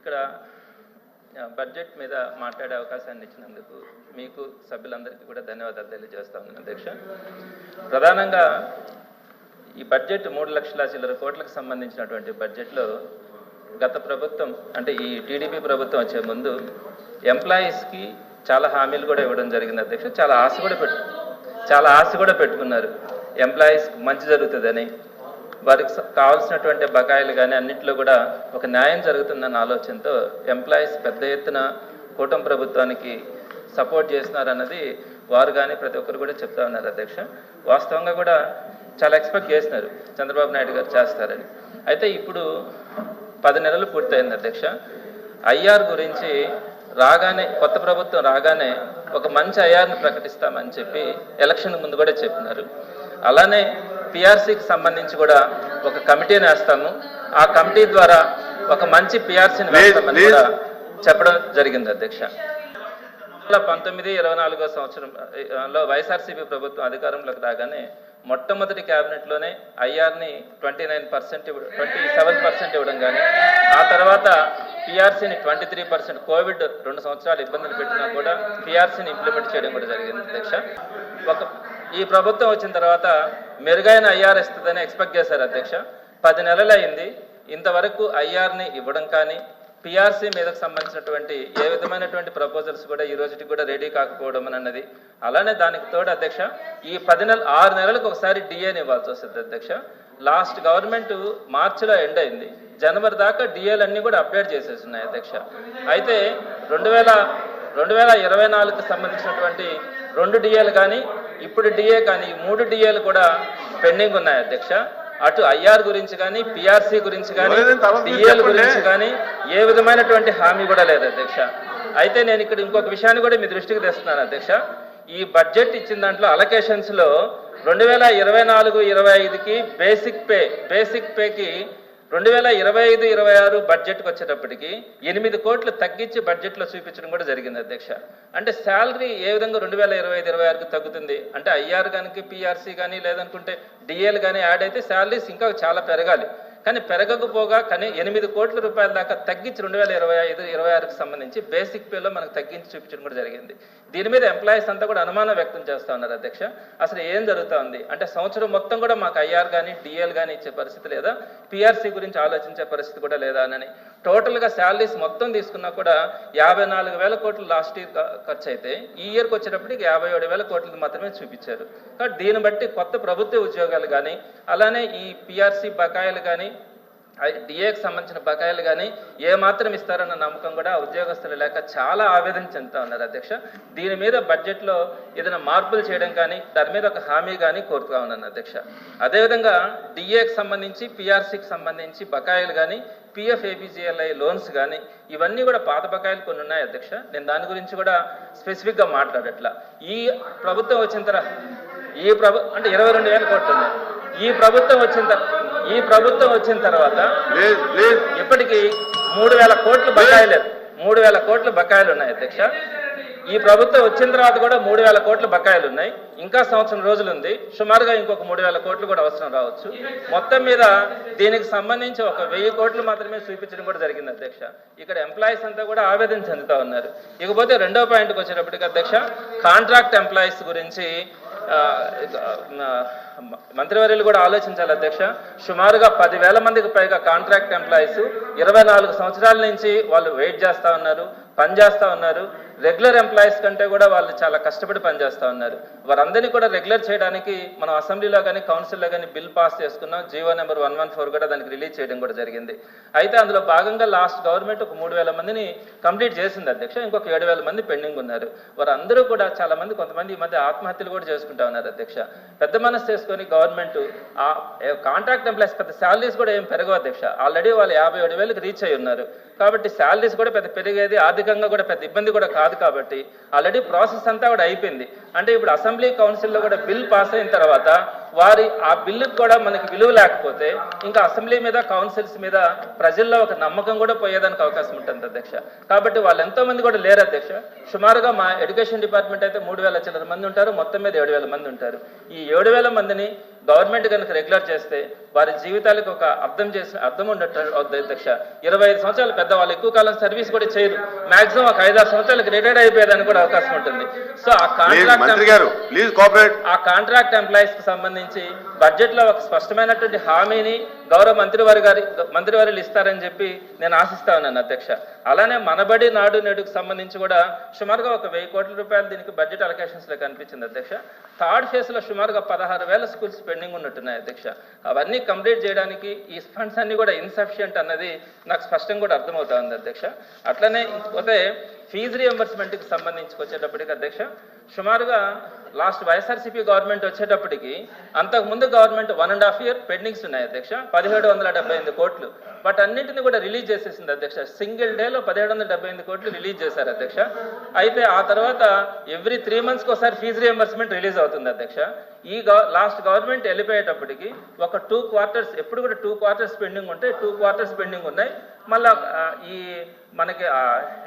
ఇక్కడ బడ్జెట్ మీద మాట్లాడే అవకాశాన్ని ఇచ్చినందుకు మీకు సభ్యులందరికీ కూడా ధన్యవాదాలు తెలియజేస్తా ఉన్నాను అధ్యక్ష. ప్రధానంగా ఈ బడ్జెట్ మూడు లక్షల చిల్లర కోట్లకు సంబంధించినటువంటి బడ్జెట్లో గత ప్రభుత్వం అంటే ఈ టీడీపీ ప్రభుత్వం వచ్చే ముందు ఎంప్లాయీస్కి చాలా హామీలు కూడా ఇవ్వడం జరిగింది అధ్యక్ష. చాలా ఆశ కూడా పెట్టు చాలా ఆశ కూడా పెట్టుకున్నారు. ఎంప్లాయీస్ మంచి జరుగుతుందని వారికి కావాల్సినటువంటి బకాయిలు కానీ అన్నింటిలో కూడా ఒక న్యాయం జరుగుతుందన్న ఆలోచనతో ఎంప్లాయీస్ పెద్ద ఎత్తున కూటమి ప్రభుత్వానికి సపోర్ట్ చేస్తున్నారన్నది వారు కానీ ప్రతి ఒక్కరు కూడా చెప్తా ఉన్నారు అధ్యక్ష. వాస్తవంగా కూడా చాలా ఎక్స్పెక్ట్ చేసినారు చంద్రబాబు నాయుడు గారు చేస్తారని. అయితే ఇప్పుడు పది నెలలు పూర్తయింది అధ్యక్ష. ఐఆర్ గురించి రాగానే కొత్త ప్రభుత్వం రాగానే ఒక మంచి ఐఆర్ని ప్రకటిస్తామని చెప్పి ఎలక్షన్ ముందు కూడా చెప్పినారు. అలానే పిఆర్సీకి సంబంధించి కూడా ఒక కమిటీని వేస్తాము ఆ కమిటీ ద్వారా ఒక మంచి పిఆర్సీని వేస్తామని. కూడా చెప్పడం జరిగింది అధ్యక్ష. పంతొమ్మిది ఇరవై నాలుగో సంవత్సరంలో వైఎస్ఆర్సీపీ ప్రభుత్వం అధికారంలోకి రాగానే మొట్టమొదటి క్యాబినెట్లోనే ఐఆర్ని twenty nine percent twenty seven percent ఇవ్వడం కానీ ఆ తర్వాత పిఆర్సీని ట్వంటీ త్రీ పర్సెంట్ కోవిడ్ రెండు సంవత్సరాలు ఇబ్బందులు పెట్టినా కూడా పిఆర్సీని ఇంప్లిమెంట్ చేయడం కూడా జరిగింది అధ్యక్ష. ఒక ఈ ప్రభుత్వం వచ్చిన తర్వాత మెరుగైన ఐఆర్ ఇస్తుందని ఎక్స్పెక్ట్ చేశారు అధ్యక్ష. పది నెలలు అయింది ఇంతవరకు ఐఆర్ని ఇవ్వడం కానీ పిఆర్సీ మీదకు సంబంధించినటువంటి ఏ విధమైనటువంటి ప్రపోజల్స్ కూడా ఈ రోజుకి కూడా రెడీ కాకపోవడం అని అన్నది. అలానే దానికి తోడు అధ్యక్ష ఈ పది నెలలు ఆరు నెలలకు ఒకసారి డిఏని ఇవ్వాల్సి వస్తుంది అధ్యక్ష. లాస్ట్ గవర్నమెంట్ మార్చిలో ఎండ్ అయింది. జనవరి దాకా డిఏలు అన్ని కూడా అప్డేట్ చేసేసున్నాయి అధ్యక్ష. అయితే రెండు వేల రెండు వేల ఇరవై నాలుగుకి సంబంధించినటువంటి రెండు డిఏలు కానీ ఇప్పుడు డిఏ కానీ మూడు డిఏలు కూడా పెండింగ్ ఉన్నాయి అధ్యక్ష. అటు ఐఆర్ గురించి కానీ పిఆర్సీ గురించి కానీ చెప్పండి. గురించి కానీ ఏ విధమైనటువంటి హామీ కూడా లేదు అధ్యక్ష. అయితే నేను ఇక్కడ ఇంకొక విషయాన్ని కూడా మీ దృష్టికి తెస్తున్నాను అధ్యక్ష. ఈ బడ్జెట్ ఇచ్చిన దాంట్లో అలొకేషన్స్లో రెండు వేల ఇరవై నాలుగు ఇరవై ఐదుకి బేసిక్ పే బేసిక్ పేకి రెండు వేల ఇరవై ఐదు ఇరవై ఆరు బడ్జెట్కి వచ్చేటప్పటికి ఎనిమిది కోట్లు తగ్గించి బడ్జెట్లో చూపించడం కూడా జరిగింది అధ్యక్ష. అంటే శాలరీ ఏ విధంగా రెండు వేల ఇరవై ఐదు ఇరవై ఆరుకి తగ్గుతుంది? అంటే ఐఆర్ కానీ పిఆర్సీ కానీ లేదనుకుంటే డిఎల్ కానీ యాడ్ అయితే శాలరీస్ ఇంకా చాలా పెరగాలి. కానీ పెరగకపోగా కానీ ఎనిమిది కోట్ల రూపాయల దాకా తగ్గించి రెండు వేల ఇరవై ఐదు ఇరవై ఆరుకు సంబంధించి బేసిక్ పేలో మనకు తగ్గించి చూపించడం కూడా జరిగింది. దీని మీద ఎంప్లాయీస్ అంతా కూడా అనుమానం వ్యక్తం చేస్తూ ఉన్నారు అధ్యక్ష. అసలు ఏం జరుగుతా ఉంది? అంటే సంవత్సరం మొత్తం కూడా మాకు ఐఆర్ కానీ డిఎల్ కానీ ఇచ్చే పరిస్థితి లేదా? పిఆర్సీ గురించి ఆలోచించే పరిస్థితి కూడా లేదా అని. టోటల్గా శాలరీస్ మొత్తం తీసుకున్నా కూడా యాభై నాలుగు వేల కోట్లు లాస్ట్ ఇయర్ ఖర్చు అయితే ఈ ఇయర్కి వచ్చేటప్పటికి యాభై ఏడు వేల కోట్లు మాత్రమే చూపించారు. కాబట్టి దీన్ని బట్టి కొత్త ప్రభుత్వ ఉద్యోగాలు కానీ అలానే ఈ పిఆర్సీ బకాయిలు కానీ డిఏకి సంబంధించిన బకాయిలు కానీ ఏ మాత్రం ఇస్తారన్న నమ్మకం కూడా ఉద్యోగస్తులు లేక చాలా ఆవేదన చెందుతా ఉన్నారు అధ్యక్ష. దీని మీద బడ్జెట్లో ఏదైనా మార్పులు చేయడం కానీ దాని మీద ఒక హామీ కానీ కోరుతా ఉన్నాను అధ్యక్ష. అదేవిధంగా డిఏకి సంబంధించి పిఆర్సీకి సంబంధించి బకాయిలు కానీ పిఎఫ్ ఏపీజీఎల్ఐ లోన్స్ కానీ ఇవన్నీ కూడా పాత బకాయిలు కొన్ని ఉన్నాయి అధ్యక్ష. నేను దాని గురించి కూడా స్పెసిఫిక్గా మాట్లాడట్లా ఈ ప్రభుత్వం వచ్చిన తర్వాత ఈ ప్రభు అంటే ఇరవై రెండు వేల కోట్లు ఉన్నాయి ఈ ప్రభుత్వం వచ్చిన తర్- ఈ ప్రభుత్వం వచ్చిన తర్వాత ఇప్పటికి మూడు వేల కోట్లు బకాయిలు. మూడు వేల కోట్లు బకాయిలు ఉన్నాయి అధ్యక్ష. ఈ ప్రభుత్వం వచ్చిన తర్వాత కూడా మూడు వేల కోట్లు బకాయిలు ఉన్నాయి. ఇంకా సంవత్సరం రోజులు ఉంది సుమారుగా ఇంకొక మూడు వేల కోట్లు కూడా అవసరం రావచ్చు. మొత్తం మీద దీనికి సంబంధించి ఒక వెయ్యి కోట్లు మాత్రమే చూపించడం కూడా జరిగింది అధ్యక్ష. ఇక్కడ ఎంప్లాయీస్ అంతా కూడా ఆవేదన చెందుతా ఉన్నారు. ఇకపోతే రెండో పాయింట్కి వచ్చేటప్పటికి అధ్యక్ష కాంట్రాక్ట్ ఎంప్లాయీస్ గురించి మంత్రివర్యులు కూడా ఆలోచించాలి అధ్యక్ష. సుమారుగా పదివేల మందికి పైగా కాంట్రాక్ట్ ఎంప్లాయీస్ ఇరవై నాలుగు సంవత్సరాల నుంచి వాళ్ళు వెయిట్ చేస్తూ ఉన్నారు పనిచేస్తూ ఉన్నారు. రెగ్యులర్ ఎంప్లాయీస్ కంటే కూడా వాళ్ళు చాలా కష్టపడి పనిచేస్తూ ఉన్నారు. వారందరినీ కూడా రెగ్యులర్ చేయడానికి మనం అసెంబ్లీలో కానీ కౌన్సిల్లో కానీ బిల్ పాస్ చేసుకున్నాం. GO number one one four కూడా దానికి రిలీజ్ చేయడం కూడా జరిగింది. అయితే అందులో భాగంగా లాస్ట్ గవర్నమెంట్ ఒక మూడు వేల మందిని కంప్లీట్ చేసింది అధ్యక్ష. ఇంకొక ఏడు వేల మంది పెండింగ్ ఉన్నారు. వారందరూ కూడా చాలా మంది కొంతమంది ఈ మధ్య ఆత్మహత్యలు కూడా చేసుకుంటా ఉన్నారు అధ్యక్ష. పెద్ద మనసు చేసుకొని గవర్నమెంట్ ఆ కాంట్రాక్ట్ ఎంప్లాయీస్ పెద్ద శాలరీస్ కూడా ఏం పెరగవు అధ్యక్ష. ఆల్రెడీ వాళ్ళు యాభై ఏడు వేలకు రీచ్ అయి ఉన్నారు. కాబట్టి శాలరీస్ కూడా పెద్ద పెరిగేది ఆర్థికంగా కూడా పెద్ద ఇబ్బంది కూడా కాదు. కాబట్టి ఆల్రెడీ ప్రాసెస్ అంతా కూడా అయిపోయింది. అంటే ఇప్పుడు అసెంబ్లీ కౌన్సిల్లో కూడా బిల్ పాస్ అయిన తర్వాత వారి ఆ బిల్లుకు కూడా మనకి విలువ లేకపోతే ఇంకా అసెంబ్లీ మీద కౌన్సిల్స్ మీద ప్రజల్లో ఒక నమ్మకం కూడా పోయేదానికి అవకాశం ఉంటుంది అధ్యక్ష. కాబట్టి వాళ్ళు ఎంతో మంది కూడా లేరు అధ్యక్ష. సుమారుగా మా ఎడ్యుకేషన్ డిపార్ట్మెంట్ అయితే మూడు వేల చిల్లర మంది ఉంటారు మొత్తం మీద ఏడు వేల మంది ఉంటారు. ఈ ఏడు వేల మందిని గవర్నమెంట్ కనుక రెగ్యులర్ చేస్తే వారి జీవితాలకు ఒక అర్థం చేసిన అర్థం అవుతుంది అధ్యక్ష. ఇరవై ఐదు సంవత్సరాలు పెద్దవాళ్ళు ఎక్కువ కాలం సర్వీస్ కూడా చేయరు. మాక్సిమం ఒక ఐదారు సంవత్సరాలకు రిటైర్డ్ అయిపోయేదానికి కూడా అవకాశం ఉంటుంది. సో ఆ కాంట్రాక్ట్ ఆ కాంట్రాక్ట్ ఎంప్లాయీస్కి సంబంధించి బడ్జెట్లో ఒక స్పష్టమైనటువంటి హామీని గౌరవ మంత్రివారి గారి మంత్రివారులు ఇస్తారని చెప్పి నేను ఆశిస్తా ఉన్నాను అధ్యక్ష. అలానే మనబడి నాడు నేడుకు సంబంధించి కూడా సుమారుగా ఒక వెయ్యి కోట్ల రూపాయలు దీనికి బడ్జెట్ అలొకేషన్స్లో కనిపించింది అధ్యక్ష. థర్డ్ ఫేజ్లో సుమారుగా పదహారు వేల స్కూల్స్ పెండింగ్ ఉన్నట్టున్నాయి అధ్యక్ష. అవన్నీ కంప్లీట్ చేయడానికి ఈ ఫండ్స్ అన్ని కూడా ఇన్సఫిషియంట్ అన్నది నాకు స్పష్టంగా కూడా అర్థమవుతా ఉంది అధ్యక్ష. అట్లనే పోతే ఫీజు రియంబర్స్మెంట్కి సంబంధించి వచ్చేటప్పటికి అధ్యక్ష సుమారుగా లాస్ట్ వైఎస్ఆర్సీపీ గవర్నమెంట్ వచ్చేటప్పటికి అంతకు ముందు government one and half year pendings ఉన్నాయి అధ్యక్ష పదిహేడు వందల డెబ్బై ఎనిమిది కోట్లు. బట్ అన్నింటిని కూడా రిలీజ్ చేసేసింది అధ్యక్ష. సింగిల్ డేలో పదిహేడు వందల డెబ్బై ఎనిమిది కోట్లు రిలీజ్ చేశారు అధ్యక్ష. అయితే ఆ తర్వాత ఎవ్రీ త్రీ మంత్స్కి ఒకసారి ఫీజు రియంబర్స్మెంట్ రిలీజ్ అవుతుంది అధ్యక్ష. ఈ లాస్ట్ గవర్నమెంట్ వెళ్ళిపోయేటప్పటికి ఒక టూ క్వార్టర్స్ ఎప్పుడు కూడా టూ క్వార్టర్స్ పెండింగ్ ఉంటాయి టూ క్వార్టర్స్ పెండింగ్ ఉన్నాయి. మళ్ళా ఈ మనకి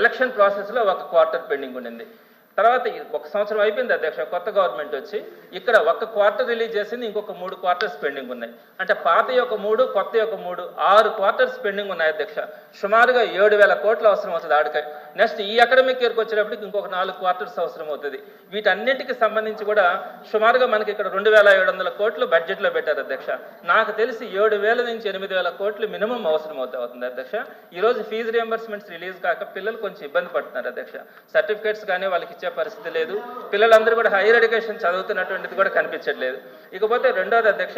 ఎలక్షన్ ప్రాసెస్లో ఒక క్వార్టర్ పెండింగ్ ఉండింది. తర్వాత ఒక సంవత్సరం అయిపోయింది అధ్యక్ష కొత్త గవర్నమెంట్ వచ్చి ఇక్కడ ఒక క్వార్టర్ రిలీజ్ చేసింది ఇంకొక మూడు క్వార్టర్స్ పెండింగ్ ఉన్నాయి. అంటే పాత యొక్క మూడు కొత్త యొక్క మూడు ఆరు క్వార్టర్స్ పెండింగ్ ఉన్నాయి అధ్యక్ష. సుమారుగా ఏడు వేల కోట్లు అవసరం అవుతుంది ఆడకాయ నెక్స్ట్ ఈ అకాడమిక్ ఇయర్కి వచ్చేటప్పటికి ఇంకొక నాలుగు క్వార్టర్స్ అవసరం అవుతుంది. వీటన్నిటికి సంబంధించి కూడా సుమారుగా మనకి ఇక్కడ రెండు వేల ఏడు వందల కోట్లు బడ్జెట్లో పెట్టారు అధ్యక్ష. నాకు తెలిసి ఏడు వేల నుంచి ఎనిమిది వేల కోట్లు మినిమం అవసరం అవుతుంది అధ్యక్ష. ఈ రోజు ఫీజు రియంబర్స్మెంట్స్ రిలీజ్ కాక పిల్లలు కొంచెం ఇబ్బంది పడుతున్నారు అధ్యక్ష. సర్టిఫికేట్స్ కానీ వాళ్ళకి ఇచ్చే పరిస్థితి లేదు. పిల్లలందరూ కూడా హైయర్ ఎడ్యుకేషన్ చదువుతున్నటువంటిది కూడా కనిపించట్లేదు. ఇకపోతే రెండోది అధ్యక్ష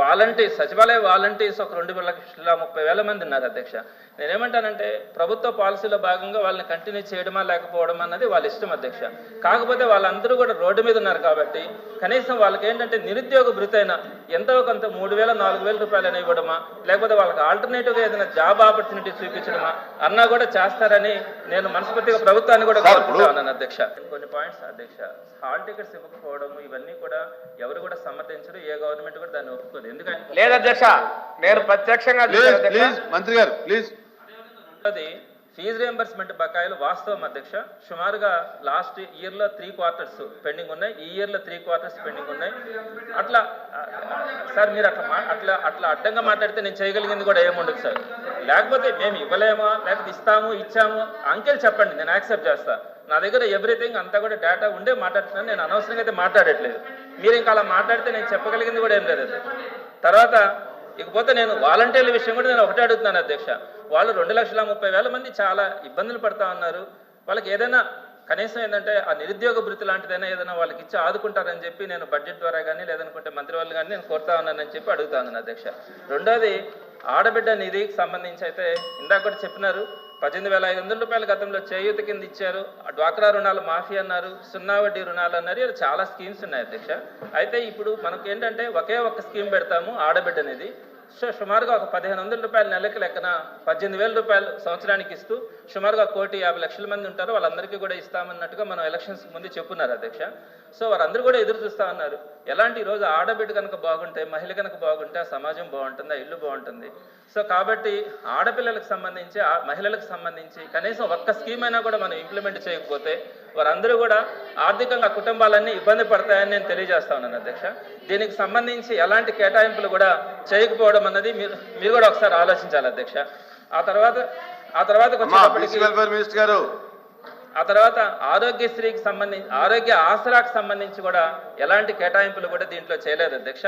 వాలంటీర్స్ సచివాలయ వాలంటీర్స్ ఒక రెండు లక్షల ముప్పై వేల మంది ఉన్నారు అధ్యక్ష. నేనేమంటానంటే ప్రభుత్వ పాలసీలో భాగంగా వాళ్ళని కంటిన్యూ చేయడమా లేకపోవడం అన్నది వాళ్ళ ఇష్టం అధ్యక్ష. కాకపోతే వాళ్ళందరూ కూడా రోడ్డు మీద ఉన్నారు కాబట్టి కనీసం వాళ్ళకి ఏంటంటే నిరుద్యోగ భృతైన ఎంతో కొంత మూడు వేల నాలుగు వేల రూపాయలైనా ఇవ్వడమా లేకపోతే వాళ్ళకి ఆల్టర్నేటివ్గా ఏదైనా జాబ్ ఆపర్చునిటీ చూపించడమా అన్నా కూడా చేస్తారని నేను మనస్ఫూర్తిగా ప్రభుత్వాన్ని కూడా సార్, కోరుకుంటా ఉన్నాను అధ్యక్ష. కొన్ని పాయింట్స్ అధ్యక్ష. హాల్ టికెట్స్ ఇవ్వకపోవడం ఇవన్నీ కూడా ఎవరు కూడా సమర్థించరు ఏ గవర్నమెంట్ కూడా దాన్ని ఒప్పుకోదు ఎందుకంటే లేదు అధ్యక్ష నేను ప్రత్యక్షంగా మంత్రి గారు ప్లీజ్ అది ఫీజు రియంబర్స్మెంట్ బకాయిలు వాస్తవం అధ్యక్ష. సుమారుగా లాస్ట్ ఇయర్లో త్రీ క్వార్టర్స్ పెండింగ్ ఉన్నాయి ఈ ఇయర్లో త్రీ క్వార్టర్స్ పెండింగ్ ఉన్నాయి. అట్లా సార్ మీరు అట్లా అట్లా అట్లా అడ్డంగా మాట్లాడితే నేను చేయగలిగింది కూడా ఏముండదు సార్. లేకపోతే మేము ఇవ్వలేమా లేకపోతే ఇస్తాము ఇచ్చాము అంకెలు చెప్పండి నేను యాక్సెప్ట్ చేస్తా. నా దగ్గర ఎవ్రీథింగ్ అంతా కూడా డేటా ఉండే మాట్లాడుతున్నాను నేను అనవసరంగా అయితే మాట్లాడట్లేదు. మీరు ఇంకా అలా మాట్లాడితే నేను చెప్పగలిగింది కూడా ఏం లేదు. అది తర్వాత ఇకపోతే నేను వాలంటీర్ల విషయం కూడా నేను ఒకటే అడుగుతున్నాను అధ్యక్ష. వాళ్ళు రెండు లక్షల ముప్పై వేల మంది చాలా ఇబ్బందులు పడతా ఉన్నారు. వాళ్ళకి ఏదైనా కనీసం ఏంటంటే ఆ నిరుద్యోగ భృతి లాంటిదైనా ఏదైనా వాళ్ళకి ఇచ్చి ఆదుకుంటారని చెప్పి నేను బడ్జెట్ ద్వారా కానీ లేదనుకుంటే మంత్రి వాళ్ళు కానీ నేను కోరుతా ఉన్నానని చెప్పి అడుగుతా ఉన్నాను అధ్యక్ష. రెండోది ఆడబిడ్డ నిధికి సంబంధించి అయితే ఇందాక కూడా చెప్పినారు. పద్దెనిమిది వేల ఐదు వందల రూపాయల గతంలో చేయూత కింద ఇచ్చారు. డ్వాక్రా రుణాలు మాఫీ అన్నారు సున్నా వడ్డీ రుణాలు అన్నారు. ఇలా చాలా స్కీమ్స్ ఉన్నాయి అధ్యక్ష. అయితే ఇప్పుడు మనకి ఏంటంటే ఒకే ఒక్క స్కీమ్ పెడతాము ఆడబిడ్డ అనేది సో సుమారుగా ఒక పదిహేను వందల రూపాయల నెలకి లెక్కన పద్దెనిమిది వేల రూపాయలు సంవత్సరానికి ఇస్తూ సుమారుగా కోటి యాభై లక్షల మంది ఉంటారు. వాళ్ళందరికీ కూడా ఇస్తామన్నట్టుగా మనం ఎలక్షన్స్ ముందు చెప్పున్నారు అధ్యక్ష. సో వారందరూ కూడా ఎదురు చూస్తా ఉన్నారు. ఎలాంటి ఈ రోజు ఆడబిడ్డ కనుక బాగుంటే మహిళ కనుక బాగుంటే ఆ సమాజం బాగుంటుంది? ఆ ఇల్లు బాగుంటుంది. సో కాబట్టి ఆడపిల్లలకు సంబంధించి ఆ మహిళలకు సంబంధించి కనీసం ఒక్క స్కీమ్ అయినా కూడా మనం ఇంప్లిమెంట్ చేయకపోతే వారందరూ కూడా ఆర్థికంగా కుటుంబాలన్నీ ఇబ్బంది పడతాయని నేను తెలియజేస్తా ఉన్నాను అధ్యక్ష. దీనికి సంబంధించి ఎలాంటి కేటాయింపులు కూడా చేయకపోవడం అన్నది మీరు మీరు కూడా ఒకసారి ఆలోచించాలి అధ్యక్ష. ఆ తర్వాత ఆ తర్వాత మినిస్టర్ గారు ఆ తర్వాత ఆరోగ్యశ్రీకి సంబంధించి ఆరోగ్య ఆసరాకు సంబంధించి కూడా ఎలాంటి కేటాయింపులు కూడా దీంట్లో చేయలేదు అధ్యక్ష.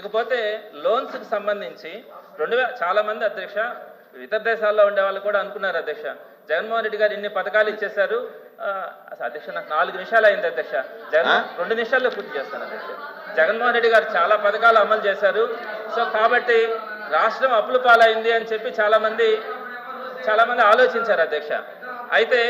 ఇకపోతే లోన్స్కి సంబంధించి రెండు చాలా మంది అధ్యక్ష ఇతర దేశాల్లో ఉండే వాళ్ళు కూడా అనుకున్నారు అధ్యక్ష. జగన్మోహన్ రెడ్డి గారు ఇన్ని పథకాలు ఇచ్చేశారు. అధ్యక్ష నాకు నాలుగు నిమిషాలు అయింది అధ్యక్ష. జగన్ రెండు నిమిషాల్లో పూర్తి చేస్తాను అధ్యక్ష. జగన్మోహన్ రెడ్డి గారు చాలా పథకాలు అమలు చేశారు. సో కాబట్టి రాష్ట్రం అప్పుల పాలైంది అని చెప్పి చాలా మంది చాలా మంది ఆలోచించారు అధ్యక్ష. అయితే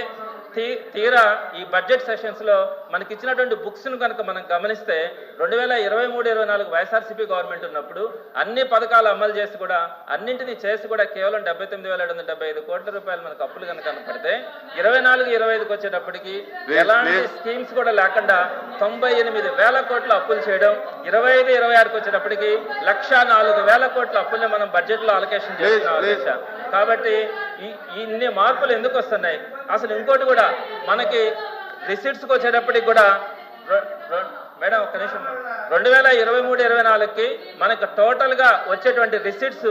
తీరా ఈ బడ్జెట్ సెషన్స్లో మనకి ఇచ్చినటువంటి బుక్స్ను కనుక మనం గమనిస్తే రెండు వేల ఇరవై మూడు ఇరవై నాలుగు వైఎస్ఆర్సీపీ గవర్నమెంట్ ఉన్నప్పుడు అన్ని పథకాలు అమలు చేసి కూడా అన్నింటినీ చేసి కూడా కేవలం డెబ్బై తొమ్మిది వేల ఏడు వందల డెబ్బై ఐదు కోట్ల రూపాయలు మనకు అప్పులు కనుక కనపడితే ఇరవై నాలుగు ఇరవై ఐదుకి వచ్చేటప్పటికి ఎలాంటి. స్కీమ్స్ కూడా లేకుండా తొంభై ఎనిమిది వేల కోట్ల అప్పులు చేయడం ఇరవై ఐదు ఇరవై ఆరుకి వచ్చేటప్పటికి లక్ష నాలుగు వేల కోట్ల అప్పుల్ని మనం బడ్జెట్లో అలొకేషన్. అధ్యక్ష కాబట్టి ఈ ఇన్ని మార్పులు ఎందుకు వస్తున్నాయి? అసలు ఇంకోటి కూడా మనకి రిసిట్స్కి వచ్చేటప్పటికి కూడా మేడం ఒక నిమిషం. రెండు వేల ఇరవై మూడు ఇరవై నాలుగుకి మనకు టోటల్గా వచ్చేటువంటి రిసిట్స్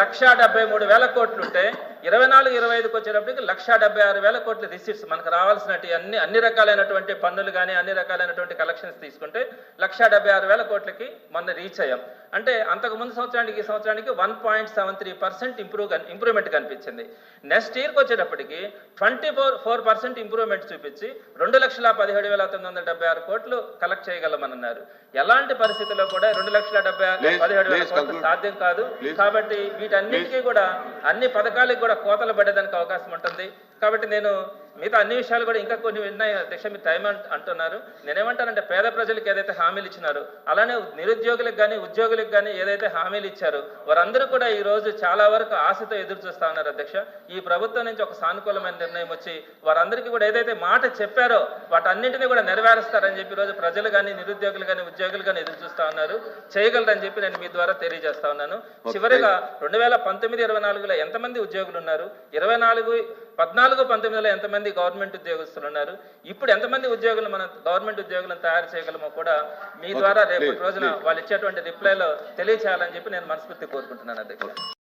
లక్షా డెబ్బై మూడు వేల కోట్లు ఉంటే ఇరవై నాలుగు ఇరవై ఐదుకి వచ్చేటప్పటికి లక్షా డెబ్బై ఆరు వేల కోట్ల రిసిట్స్ మనకు రావాల్సినటువంటి అన్ని అన్ని రకాలైనటువంటి పన్నులు కానీ అన్ని రకాలైనటువంటి కలెక్షన్స్ తీసుకుంటే లక్షా డెబ్బై ఆరు వేల కోట్లకి మొన్న రీచ్ అయ్యాం అంటే అంతకు ముందు సంవత్సరానికి ఈ సంవత్సరానికి one point seven three percent improve improvement కనిపించింది నెక్స్ట్ ఇయర్కి వచ్చేటప్పటికి twenty four four percent improvement చూపించి రెండు లక్షల పదిహేడు వేల తొమ్మిది వందల డెబ్బై ఆరు కోట్లు కలెక్ట్ చేయగలమన్నారు ఎలాంటి పరిస్థితుల్లో కూడా రెండు లక్షల డెబ్బై పదిహేడు వేల కోట్లు. సాధ్యం కాదు. కాబట్టి వీటన్నిటికీ కూడా అన్ని పథకాలకు కూడా కోతలు పడేదానికి అవకాశం ఉంటుంది. కాబట్టి నేను మిగతా అన్ని విషయాలు కూడా ఇంకా కొన్ని ఉన్నాయి. అధ్యక్ష మీరు టైం అంట- అంటున్నారు. నేనేమంటానంటే పేద ప్రజలకు ఏదైతే హామీలు ఇచ్చినారో అలానే నిరుద్యోగులకు కానీ ఉద్యోగులకు కానీ ఏదైతే హామీలు ఇచ్చారో వారందరూ కూడా ఈ రోజు చాలా వరకు ఆశతో ఎదురు చూస్తా ఉన్నారు అధ్యక్ష. ఈ ప్రభుత్వం నుంచి ఒక సానుకూలమైన నిర్ణయం వచ్చి వారందరికీ కూడా ఏదైతే మాట చెప్పారో వాటన్నింటినీ కూడా నెరవేరుస్తారని చెప్పి ఈ రోజు ప్రజలు కానీ నిరుద్యోగులు కానీ ఉద్యోగులు కానీ ఎదురు చూస్తా ఉన్నారు. చేయగలరని చెప్పి నేను మీ ద్వారా తెలియజేస్తా ఉన్నాను. చివరిగా రెండు వేల పంతొమ్మిది ఇరవై నాలుగులో ఎంతమంది ఉద్యోగులు ఉన్నారు? ఇరవై నాలుగు పద్నాలుగు పంతొమ్మిదిలో ఎంతమంది గవర్నమెంట్ ఉద్యోగస్తులు ఉన్నారు. ఇప్పుడు ఎంతమంది ఉద్యోగులు మన గవర్నమెంట్ ఉద్యోగులను తయారు చేయగలమో కూడా మీ ద్వారా రేపటి రోజున. వాళ్ళు ఇచ్చేటువంటి రిప్లైలో తెలియచేయాలని చెప్పి నేను మనస్ఫూర్తి కోరుకుంటున్నాను అధ్యక్ష.